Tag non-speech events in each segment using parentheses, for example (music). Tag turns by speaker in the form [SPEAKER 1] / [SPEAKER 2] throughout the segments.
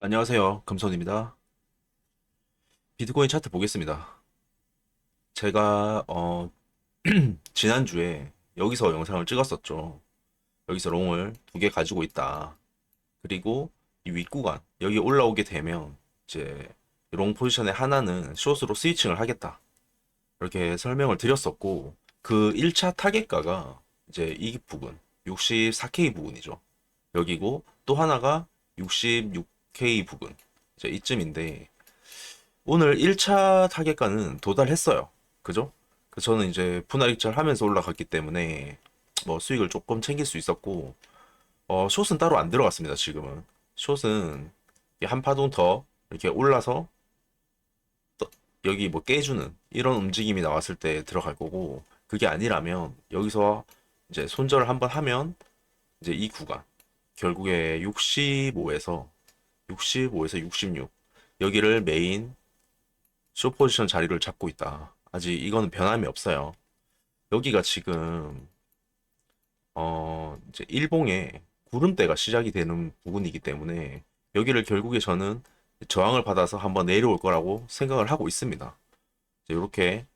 [SPEAKER 1] 안녕하세요. 금손입니다. 비트코인 차트 보겠습니다. 제가 어 (clears throat) 지난주에 여기서 영상을 찍었었죠. 여기서 롱을 두 개 가지고 있다. 그리고 이 윗구간 여기 올라오게 되면 이제 롱 포지션의 하나는 숏으로 스위칭을 하겠다. 이렇게 설명을 드렸었고 그 1차 타겟가가 이제 이 부분 64K 부분이죠. 여기고 또 하나가 66K 부분 이제 이쯤인데 오늘 1차 타겟가는 도달했어요. 그죠? 그 저는 이제 분할 익절 하면서 올라갔기 때문에 뭐 수익을 조금 챙길 수 있었고 어 숏은 따로 안 들어갔습니다. 지금은 숏은 이한 파동 더 이렇게 올라서 또 여기 뭐 깨주는 이런 움직임이 나왔을 때 들어갈 거고 그게 아니라면 여기서 이제 손절을 한번 하면 이제 이 구간 결국에 65에서 65에서 66 여기를 메인 쇼 포지션 자리를 잡고 있다. 아직 이거는 변함이 없어요. 여기가 지금 어 이제 일봉의 구름대가 시작이 되는 부분이기 때문에 여기를 결국에 저는 저항을 받아서 한번 내려올 거라고 생각을 하고 있습니다. 이렇게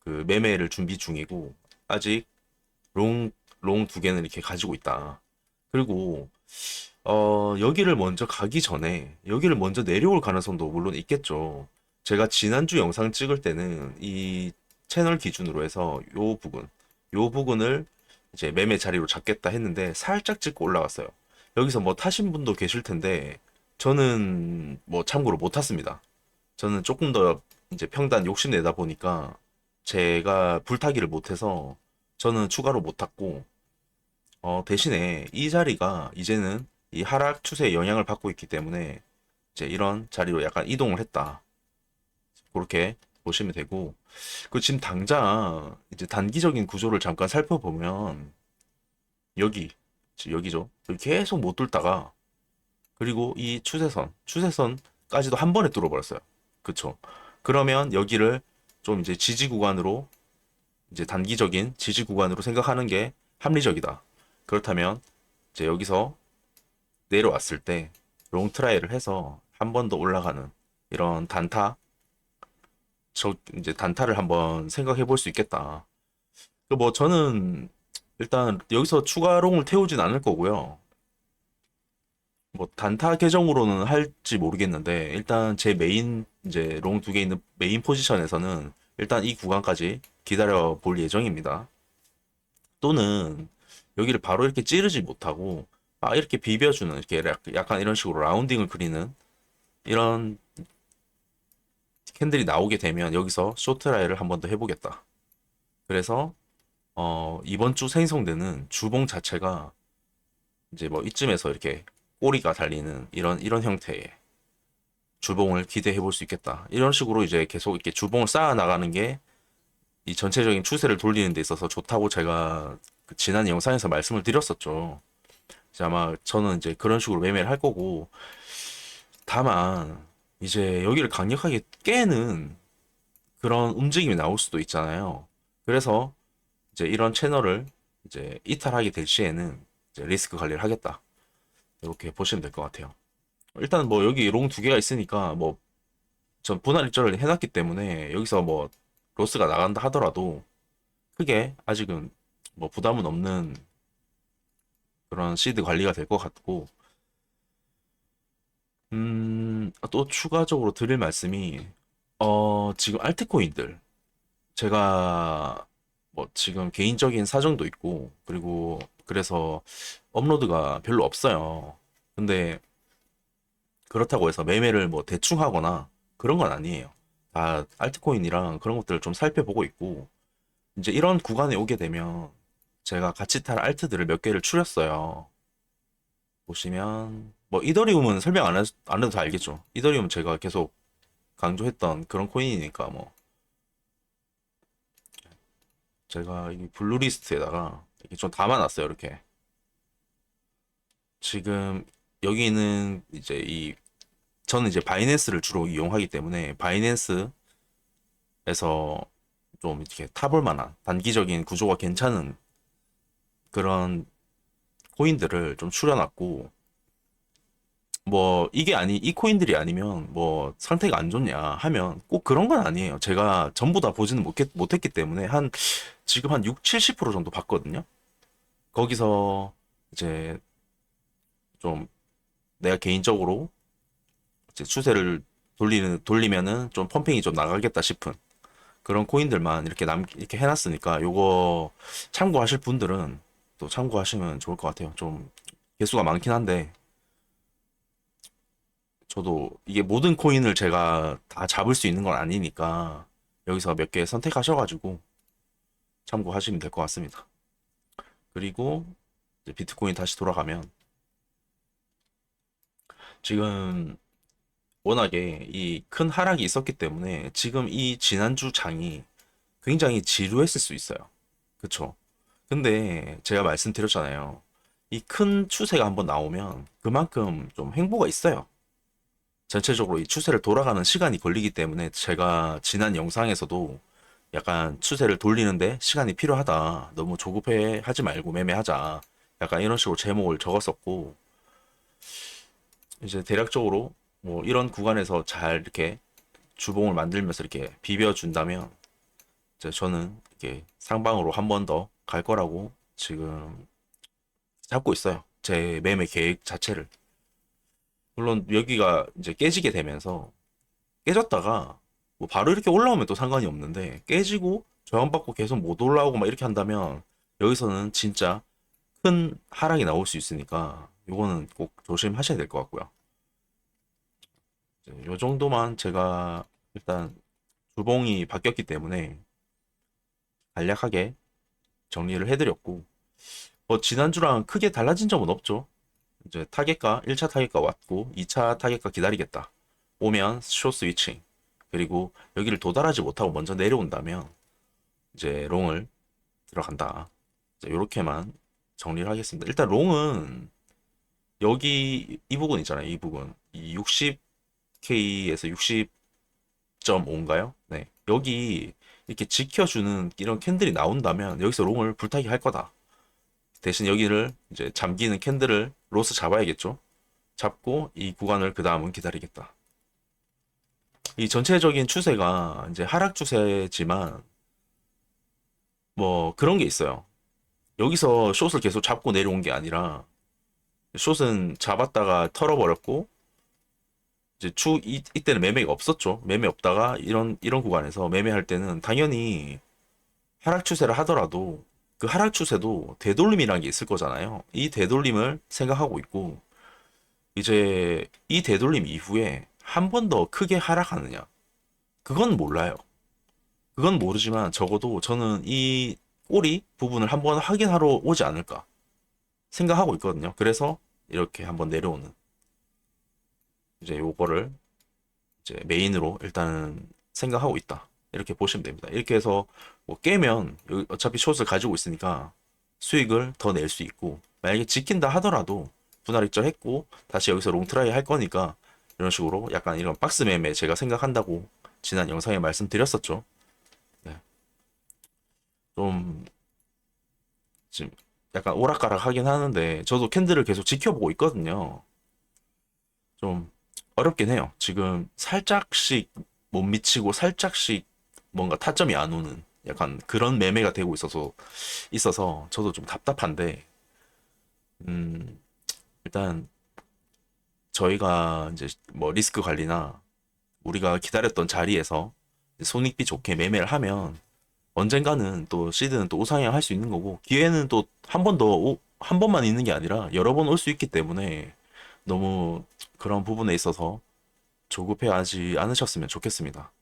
[SPEAKER 1] 그 매매를 준비 중이고 아직 롱 롱 두 개는 이렇게 가지고 있다. 그리고 어 여기를 먼저 가기 전에 여기를 먼저 내려올 가능성도 물론 있겠죠. 제가 지난주 영상 찍을 때는 이 채널 기준으로 해서 요 부분, 요 부분을 이제 매매 자리로 잡겠다 했는데 살짝 찍고 올라갔어요. 여기서 뭐 타신 분도 계실 텐데 저는 뭐 참고로 못 탔습니다. 저는 조금 더 이제 평단 욕심 내다 보니까 제가 불타기를 못해서 저는 추가로 못 탔고 어, 대신에 이 자리가 이제는 이 하락 추세의 영향을 받고 있기 때문에 이제 이런 자리로 약간 이동을 했다. 그렇게 보시면 되고 그 지금 당장 이제 단기적인 구조를 잠깐 살펴보면 여기 여기죠. 여기 계속 못 뚫다가 그리고 이 추세선 추세선까지도 한 번에 뚫어버렸어요. 그쵸? 그러면 여기를 좀 이제 지지 구간으로 이제 단기적인 지지 구간으로 생각하는 게 합리적이다. 그렇다면 이제 여기서 내려왔을 때 롱 트라이를 해서 한 번 더 올라가는 이런 단타 저 이제 단타를 한번 생각해 볼 수 있겠다. 그뭐 저는 일단 여기서 추가 롱을 태우진 않을 거고요. 뭐 단타 계정으로는 할지 모르겠는데 일단 제 메인 이제 롱 두 개 있는 메인 포지션에서는 일단 이 구간까지 기다려 볼 예정입니다. 또는 여기를 바로 이렇게 찌르지 못하고 막 이렇게 비벼주는 이렇게 약- 약간 이런 식으로 라운딩을 그리는 이런 캔들이 나오게 되면 여기서 쇼트라이를 한 번 더 해보겠다. 그래서 어, 이번 주 생성되는 주봉 자체가 이제 뭐 이쯤에서 이렇게 꼬리가 달리는 이런 이런 형태의 주봉을 기대해 볼 수 있겠다. 이런 식으로 이제 계속 이렇게 주봉을 쌓아 나가는 게 이 전체적인 추세를 돌리는 데 있어서 좋다고 제가 그 지난 영상에서 말씀을 드렸었죠. 아마 저는 이제 그런 식으로 매매를 할 거고 다만 이제 여기를 강력하게 깨는 그런 움직임이 나올 수도 있잖아요. 그래서 이제 이런 채널을 이제 이탈하게 될 시에는 이제 리스크 관리를 하겠다. 이렇게 보시면 될 것 같아요. 일단 뭐 여기 롱 두 개가 있으니까 뭐 전 분할 일절을 해놨기 때문에 여기서 뭐 로스가 나간다 하더라도 크게 아직은 뭐 부담은 없는 그런 시드 관리가 될 것 같고 음, 또 추가적으로 드릴 말씀이 어, 지금 알트코인들 제가 뭐 지금 개인적인 사정도 있고 그리고 그래서 업로드가 별로 없어요. 근데 그렇다고 해서 매매를 뭐 대충 하거나 그런 건 아니에요. 다 알트코인이랑 그런 것들을 좀 살펴보고 있고 이제 이런 구간에 오게 되면 제가 같이 탈 알트들을 몇 개를 추렸어요. 보시면 뭐 이더리움은 설명 안, 해, 안 해도 다 알겠죠. 이더리움 제가 계속 강조했던 그런 코인이니까 뭐 제가 이 블루리스트에다가 이렇게 좀 담아놨어요. 이렇게 지금 여기는 이제 이 저는 이제 바이낸스를 주로 이용하기 때문에 바이낸스에서 좀 이렇게 타볼 만한 단기적인 구조가 괜찮은 그런 코인들을 좀 추려놨고 뭐뭐 이게 아니 이 코인들이 아니면 뭐 상태가 안 좋냐 하면 꼭 그런 건 아니에요. 제가 전부 다 보지는 못했, 못했기 때문에 한 지금 한 6, 70% 정도 봤거든요. 거기서 이제 좀 내가 개인적으로 이제 추세를 돌리는 돌리면은 좀 펌핑이 좀 나가겠다 싶은 그런 코인들만 이렇게 남 이렇게 해놨으니까 요거 참고하실 분들은 또 참고하시면 좋을 것 같아요. 좀 개수가 많긴 한데 저도 이게 모든 코인을 제가 다 잡을 수 있는 건 아니니까 여기서 몇 개 선택하셔가지고 참고하시면 될 것 같습니다. 그리고 비트코인 다시 돌아가면 지금 워낙에 이 큰 하락이 있었기 때문에 지금 이 지난주 장이 굉장히 지루했을 수 있어요. 그쵸? 근데 제가 말씀드렸잖아요. 이 큰 추세가 한번 나오면 그만큼 좀 행보가 있어요. 전체적으로 이 추세를 돌아가는 시간이 걸리기 때문에 제가 지난 영상에서도 약간 추세를 돌리는데 시간이 필요하다. 너무 조급해 하지 말고 매매하자. 약간 이런 식으로 제목을 적었었고, 이제 대략적으로 뭐 이런 구간에서 잘 이렇게 주봉을 만들면서 이렇게 비벼준다면, 저는 이게 상방으로 한 번 더 갈 거라고 지금 잡고 있어요. 제 매매 계획 자체를. 물론 여기가 이제 깨지게 되면서 깨졌다가 뭐 바로 이렇게 올라오면 또 상관이 없는데 깨지고 저항받고 계속 못 올라오고 막 이렇게 한다면 여기서는 진짜 큰 하락이 나올 수 있으니까 요거는 꼭 조심하셔야 될 것 같고요. 요 정도만 제가 일단 주봉이 바뀌었기 때문에 간략하게 정리를 해드렸고 뭐 지난주랑 크게 달라진 점은 없죠. 이제 타겟가 1차 타겟가 왔고 2차 타겟가 기다리겠다. 오면 쇼 스위칭. 그리고 여기를 도달하지 못하고 먼저 내려온다면 이제 롱을 들어간다. 이렇게만 정리를 하겠습니다. 일단 롱은 여기 이 부분 있잖아요. 이 부분. 이 60K에서 60.5인가요? 네. 여기 이렇게 지켜주는 이런 캔들이 나온다면 여기서 롱을 불타기 할 거다. 대신 여기를 이제 잠기는 캔들을 로스 잡아야겠죠. 잡고 이 구간을 그 다음은 기다리겠다. 이 전체적인 추세가 이제 하락 추세지만 뭐 그런 게 있어요. 여기서 숏을 계속 잡고 내려온 게 아니라 숏은 잡았다가 털어버렸고 이제 추 이, 이때는 매매가 없었죠. 매매 없다가 이런 이런 구간에서 매매할 때는 당연히 하락 추세를 하더라도 그 하락 추세도 되돌림이라는 게 있을 거잖아요. 이 되돌림을 생각하고 있고 이제 이 되돌림 이후에 한 번 더 크게 하락하느냐? 그건 몰라요. 그건 모르지만 적어도 저는 이 꼬리 부분을 한번 확인하러 오지 않을까 생각하고 있거든요. 그래서 이렇게 한번 내려오는 이제 요거를 이제 메인으로 일단은 생각하고 있다. 이렇게 보시면 됩니다. 이렇게 해서 뭐 깨면 어차피 숏을 가지고 있으니까 수익을 더 낼 수 있고 만약에 지킨다 하더라도 분할 익절했고 다시 여기서 롱트라이 할 거니까 이런 식으로 약간 이런 박스 매매 제가 생각한다고 지난 영상에 말씀드렸었죠. 네. 좀 지금 약간 오락가락 하긴 하는데 저도 캔들을 계속 지켜보고 있거든요. 좀 어렵긴 해요. 지금 살짝씩 못 미치고 살짝씩 뭔가 타점이 안 오는 약간 그런 매매가 되고 있어서 있어서 저도 좀 답답한데 음 일단 저희가 이제 뭐 리스크 관리나 우리가 기다렸던 자리에서 손익비 좋게 매매를 하면 언젠가는 또 시드는 또 우상향 할 수 있는 거고 기회는 또 한 번 더 한 번만 있는 게 아니라 여러 번 올 수 있기 때문에 너무 그런 부분에 있어서 조급해하지 않으셨으면 좋겠습니다.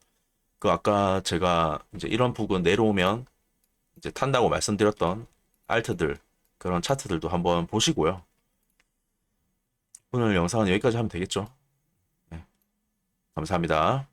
[SPEAKER 1] 그 아까 제가 이제 이런 부분 내려오면 이제 탄다고 말씀드렸던 알트들 그런 차트들도 한번 보시고요. 오늘 영상은 여기까지 하면 되겠죠. 네. 감사합니다.